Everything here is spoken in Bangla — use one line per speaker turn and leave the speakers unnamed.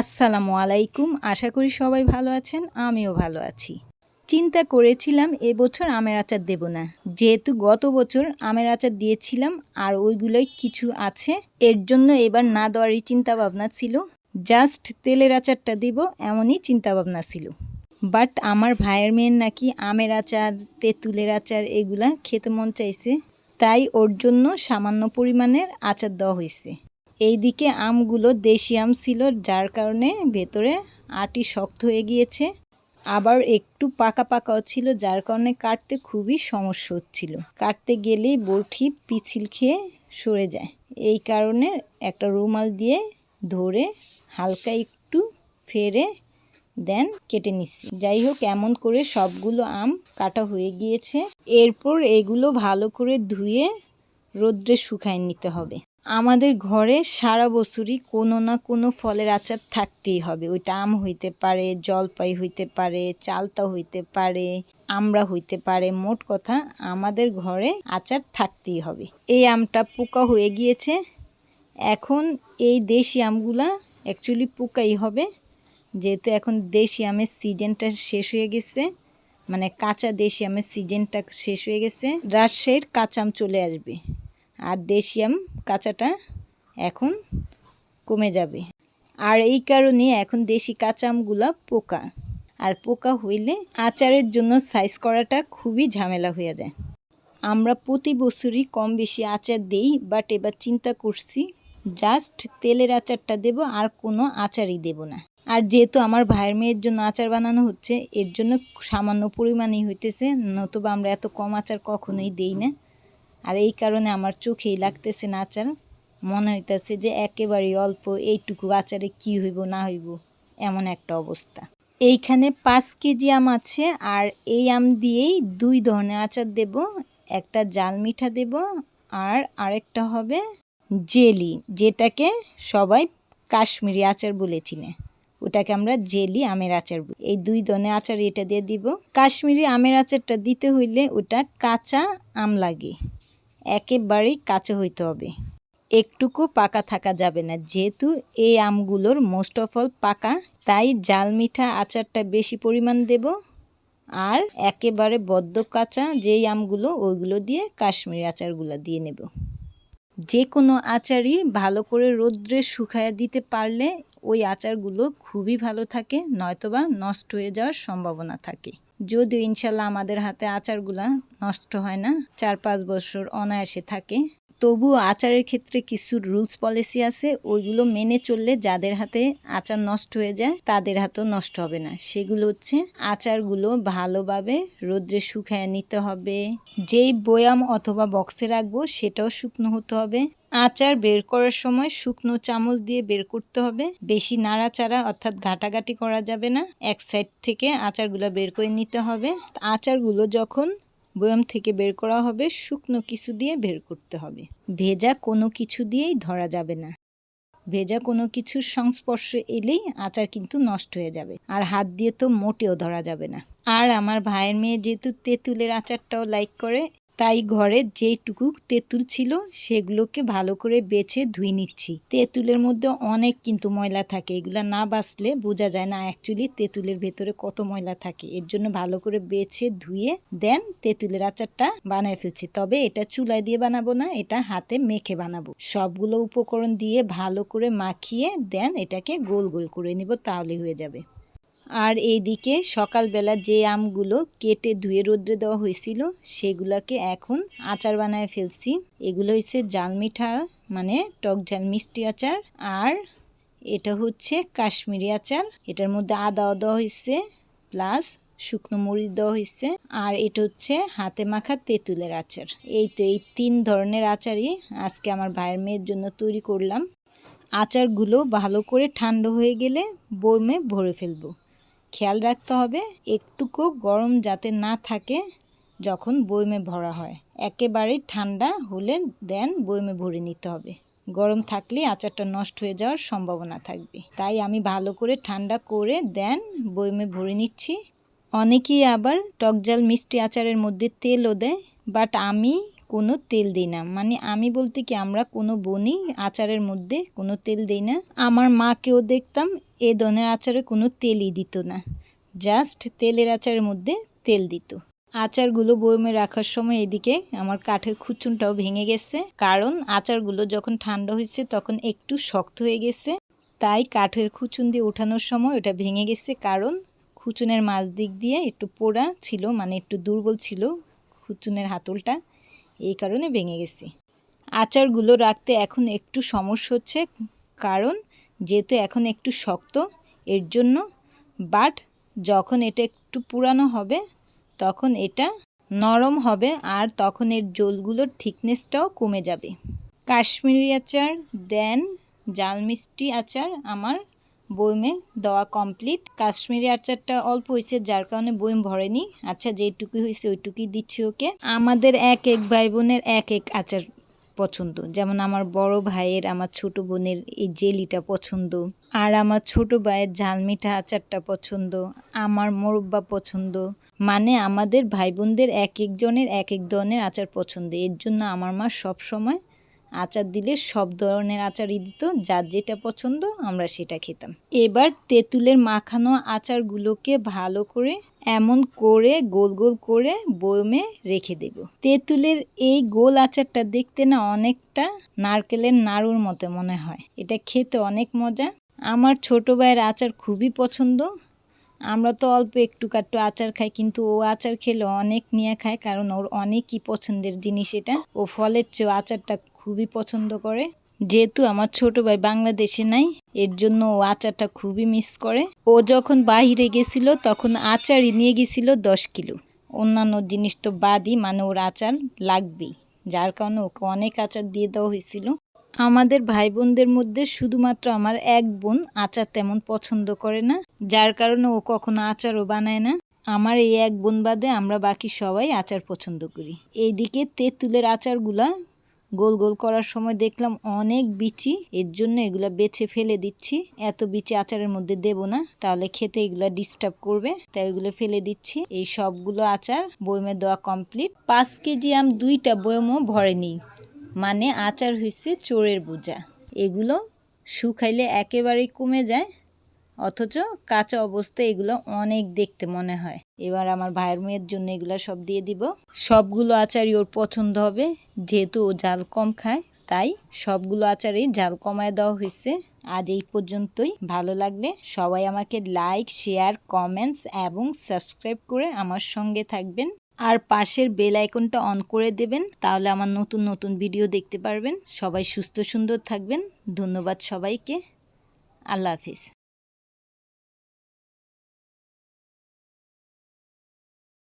আসসালামু আলাইকুম। আশা করি সবাই ভালো আছেন, আমিও ভালো আছি। চিন্তা করেছিলাম এবছর আমের আচার দেব না। যেহেতু গত বছর আমের আচার দিয়েছিলাম, আর ওইগুলোই কিছু আছে, এর জন্য এবার না দেওয়ারই চিন্তা ভাবনা ছিল। জাস্ট তেলের আচারটা দিব, এমনই চিন্তা ভাবনা ছিল। বাট আমার ভাইয়ের মেয়ের নাকি আমের আচার, তেঁতুলের আচার এগুলা খেতে মন চাইছে, তাই ওর জন্য সামান্য পরিমাণের আচার দেওয়া হয়েছে এইদিকে আমগুলো দেশি আম ছিল, যার কারণে ভেতরে আটি শক্ত হয়ে গিয়েছে। আবার একটু পাকা পাকাও ছিল, যার কারণে কাটতে খুবই সমস্যা হচ্ছিল। কাটতে গেলেই বরঠি পিছিল খেয়ে সরে যায়। এই কারণে একটা রুমাল দিয়ে ধরে হালকা একটু ফেরে দেন, কেটে নিচ্ছি। যাই হোক, এমন করে সবগুলো আম কাটা হয়ে গিয়েছে। এরপর এগুলো ভালো করে ধুয়ে রোদ্রে শুকায় নিতে হবে। আমাদের ঘরে সারা বছরই কোনো না কোনো ফলের আচার থাকতেই হবে। ওইটা আম হইতে পারে, জলপাই হইতে পারে চালতা হইতে পারে, আমরা হইতে পারে, মোট কথা আমাদের ঘরে আচার থাকতেই হবে। এই আমটা পোকা হয়ে গিয়েছে। এখন এই দেশি আমগুলা অ্যাকচুয়ালি পোকাই হবে। যেহেতু এখন দেশি আমের সিজনটা শেষ হয়ে গেছে মানে কাঁচা দেশি আমের সিজনটা শেষ হয়ে গেছে, রাজশাহীর কাঁচা আম চলে আসবে। আর দেশি আম কাঁচাটা এখন কমে যাবে। আর এই কারণে এখন দেশি কাঁচা আমগুলা পোকা। আর পোকা হইলে আচারের জন্য সাইজ করাটা খুবই ঝামেলা হয়ে যায়। আমরা প্রতি বছরই কম বেশি আচার দেই বাট এবার চিন্তা করছি জাস্ট তেলের আচারটা দেব, আর কোনো আচারই দেব না। আর যেহেতু আমার ভাইয়ের মেয়ের জন্য আচার বানানো হচ্ছে, এর জন্য সামান্য পরিমাণেই হইতেছে, নতুবা আমরা এত কম আচার কখনোই দেই না। আর এই কারণে আমার চোখেই লাগতেছে না আচার। মনে হইতেছে যে একেবারেই অল্প এইটুকু আচারে কি হইব, না হইব, এমন একটা অবস্থা। এইখানে পাঁচ কেজি আম আছে আর এই আম দিয়েই দুই ধরনের আচার দেব। একটা জাল মিঠা দেব আর আরেকটা হবে জেলি, যেটাকে সবাই কাশ্মীরি আচার বলে চিনে। ওটাকে আমরা জেলি আমের আচার বলি। এই দুই ধরনের আচার এটা দিয়ে দিব। কাশ্মীরি আমের আচারটা দিতে হইলে ওটা কাঁচা আম লাগে। একেবারেই কাঁচা হইতে হবে। একটুকু পাকা থাকা যাবে না। যেহেতু এই আমগুলোর মোস্ট অফ অল পাকা, তাই জাল মিঠা আচারটা বেশি পরিমাণ দেব। আর একেবারে বদ্ধ কাঁচা যেই আমগুলো, ওইগুলো দিয়ে কাশ্মীরি আচারগুলো দিয়ে নেব। যে কোনো আচারই ভালো করে রোদ্রে শুকায়া দিতে পারলে ওই আচারগুলো খুবই ভালো থাকে, নয়তোবা নষ্ট হয়ে যাওয়ার সম্ভাবনা থাকে। যদিও ইনশাল্লাহ আমাদের হাতে আচারগুলা নষ্ট হয় না, চার পাঁচ বছর অনায়াসে থাকে। তবুও আচারের ক্ষেত্রে কিছু রুলস পলিসি আছে, ওইগুলো মেনে চললে যাদের হাতে আচার নষ্ট হয়ে যায়, তাদের হাতেও নষ্ট হবে না। সেগুলো হচ্ছে আচারগুলো ভালোভাবে রোদ্রে শুকায় নিতে হবে, যেই বয়াম অথবা বক্সে রাখব সেটাও শুকনো হতে হবে আচার বের করার সময় শুকনো চামচ দিয়ে বের করতে হবে। বেশি নাড়াচাড়া অর্থাৎ ঘাটাঘাটি করা যাবে না। এক সাইড থেকে আচারগুলো বের করে নিতে হবে। আচারগুলো যখন বয়াম থেকে বের করা হবে, শুকনো কিছু দিয়ে বের করতে হবে। ভেজা কোনো কিছু দিয়েই ধরা যাবে না। ভেজা কোনো কিছুর সংস্পর্শে এলেই আচার কিন্তু নষ্ট হয়ে যাবে। আর হাত দিয়ে তো মোটেও ধরা যাবে না। আর আমার ভাইয়ের মেয়ে যেহেতু তেঁতুলের আচারটাও লাইক করে তাই ঘরে যেটুকু তেঁতুল ছিল সেগুলোকে ভালো করে বেছে ধুয়ে নিচ্ছি। তেঁতুলের মধ্যে অনেক কিন্তু ময়লা থাকে। এগুলা না বাছলে বোঝা যায় না অ্যাকচুয়ালি তেঁতুলের ভেতরে কত ময়লা থাকে। এর জন্য ভালো করে বেছে ধুয়ে দেন তেঁতুলের আচারটা বানায় ফেলছি। তবে এটা চুলায় দিয়ে বানাবো না, এটা হাতে মেখে বানাবো। সবগুলো উপকরণ দিয়ে ভালো করে মাখিয়ে দেন, এটাকে গোল গোল করে নিব তাহলে হয়ে যাবে। আর এইদিকে সকালবেলা যে আমগুলো কেটে ধুয়ে রোদ্রে দেওয়া হয়েছিল, সেগুলোকে এখন আচার বানায় ফেলছি। এগুলো হচ্ছে জাল মিঠা মানে টক ঝাল মিষ্টি আচার, আর এটা হচ্ছে কাশ্মীরি আচার। এটার মধ্যে আদা দেওয়া হয়েছে প্লাস শুকনো মরিচ দেওয়া হয়েছে আর এটা হচ্ছে হাতে মাখা তেঁতুলের আচার। এই তো এই তিন ধরনের আচারই আজকে আমার ভাইয়ের মেয়ের জন্য তৈরি করলাম। আচারগুলো ভালো করে ঠান্ডা হয়ে গেলে বইমে ভরে ফেলব। খেয়াল রাখতে হবে, একটুকু গরম যাতে না থাকে যখন বইমে ভরা হয়। একেবারেই ঠান্ডা হলে দেন বইমে ভরে নিতে হবে। গরম থাকলে আচারটা নষ্ট হয়ে যাওয়ার সম্ভাবনা থাকবে। তাই আমি ভালো করে ঠান্ডা করে দেন বইমে ভরে নিচ্ছি। অনেকেই আবার টকজাল মিষ্টি আচারের মধ্যে তেলও দেয়, বাট আমি কোনো তেল দিই না। মানে আমি বলতে কি, আমরা কোনো বনি আচারের মধ্যে কোনো তেল দিই না। আমার মাকেও দেখতাম এ ধরনের আচারে কোনো তেলই দিত না জাস্ট তেলের আচারের মধ্যে তেল দিত। আচারগুলো বয়মে রাখার সময় এদিকে আমার কাঠের খুচুনটাও ভেঙে গেছে, কারণ আচারগুলো যখন ঠান্ডা হয়েছে তখন একটু শক্ত হয়ে গেছে, তাই কাঠের খুচুন দিয়ে ওঠানোর সময় ওটা ভেঙে গেছে, কারণ খুচুনের মাছ দিক দিয়ে একটু পোড়া ছিল মানে একটু দুর্বল ছিল খুচুনের হাতলটা, এই কারণে ভেঙে গেছে। আচারগুলো রাখতে এখন একটু সমস্যা হচ্ছে, কারণ যেহেতু এখন একটু শক্ত, এর জন্য বাট যখন এটা একটু পুরানো হবে, তখন এটা নরম হবে আর তখন এর জলগুলোর থিকনেসটাও কমে যাবে। কাশ্মীরি আচার দেন জাল মিষ্টি আচার আমার বইমে দেওয়া কমপ্লিট কাশ্মীরি আচারটা অল্প হয়েছে, যার কারণে বইম ভরেনি। আচ্ছা যেটুকু হয়েছে ওইটুকুই দিচ্ছি ওকে। আমাদের এক এক ভাই বোনের এক এক আচার পছন্দ। যেমন আমার বড় ভাইয়ের, আমার ছোট বোনের এই জেলিটা পছন্দ। আর আমার ছোট ভাইয়ের ঝালমিঠা আচারটা পছন্দ। আমার মোরব্বা পছন্দ। মানে আমাদের ভাই বোনদের এক একজনের এক এক ধরনের আচার পছন্দ। এর জন্য আমার মা সব সময় আচার দিলে সব ধরনের আচারই দিত, যার যেটা পছন্দ আমরা সেটা খেতাম। এবার তেঁতুলের মাখানো আচারগুলোকে ভালো করে এমন করে, গোল গোল করে বয়মে রেখে দেব। তেঁতুলের এই গোল আচারটা দেখতে না অনেকটা নারকেলের নাড়ুর মতো মনে হয়। এটা খেতে অনেক মজা। আমার ছোট ভাইয়ের আচার খুবই পছন্দ। আমরা তো অল্প একটু কাট্টু আচার খাই, কিন্তু ও আচার খেলে অনেক নিয়ে খায়, কারণ ওর অনেকই পছন্দের জিনিস এটা। ও ফলের চেয়েও আচারটা খুবই পছন্দ করে। যেহেতু আমার ছোট ভাই বাংলাদেশে নাই, এর জন্য ও আচারটা খুবই মিস করে। ও যখন বাহিরে গেছিল, তখন আচারই নিয়ে গেছিল দশ কিলো। অন্যান্য জিনিস তো বাদই মানে ওর আচার লাগবেই, যার কারণে ওকে অনেক আচার দিয়ে দেওয়া হয়েছিল। আমাদের ভাই বোনদের মধ্যে শুধুমাত্র আমার এক বোন আচার তেমন পছন্দ করে না। যার কারণে ও কখনো আচারও বানায় না। আমার এই এক বোন বাদে আমরা বাকি সবাই আচার পছন্দ করি। এইদিকে তেঁতুলের আচারগুলা গোল গোল করার সময় দেখলাম অনেক বিচি। এর জন্য এগুলা বেছে ফেলে দিচ্ছি। এত বিচি আচারের মধ্যে দেব না। তাহলে খেতে এগুলা ডিস্টার্ব করবে। তাই এগুলো ফেলে দিচ্ছি। এই সবগুলো আচার বয়মে দেওয়া কমপ্লিট পাঁচ কেজি আম দুইটা বয়মও ভরে নিই মানে আচার হয়েছে চোরের বোঝা। এগুলো শুকাইলে একেবারেই কমে যায়। অথচ কাঁচা অবস্থায় এগুলো অনেক দেখতে মনে হয়। এবার আমার ভাইয়ের মেয়ের জন্য এগুলো সব দিয়ে দিব। সবগুলো আচারই ওর পছন্দ হবে। যেহেতু ও জাল কম খায়, তাই সবগুলো আচারেই জাল কমায় দেওয়া হয়েছে। আজ এই পর্যন্তই। ভালো লাগলে সবাই আমাকে লাইক, শেয়ার, কমেন্টস এবং সাবস্ক্রাইব করে আমার সঙ্গে থাকবেন। আর পাশের বেল আইকনটা অন করে দেবেন, তাহলে আমার নতুন নতুন ভিডিও দেখতে পারবেন। সবাই সুস্থ সুন্দর থাকবেন। ধন্যবাদ সবাইকে। আল্লাহ হাফিজ।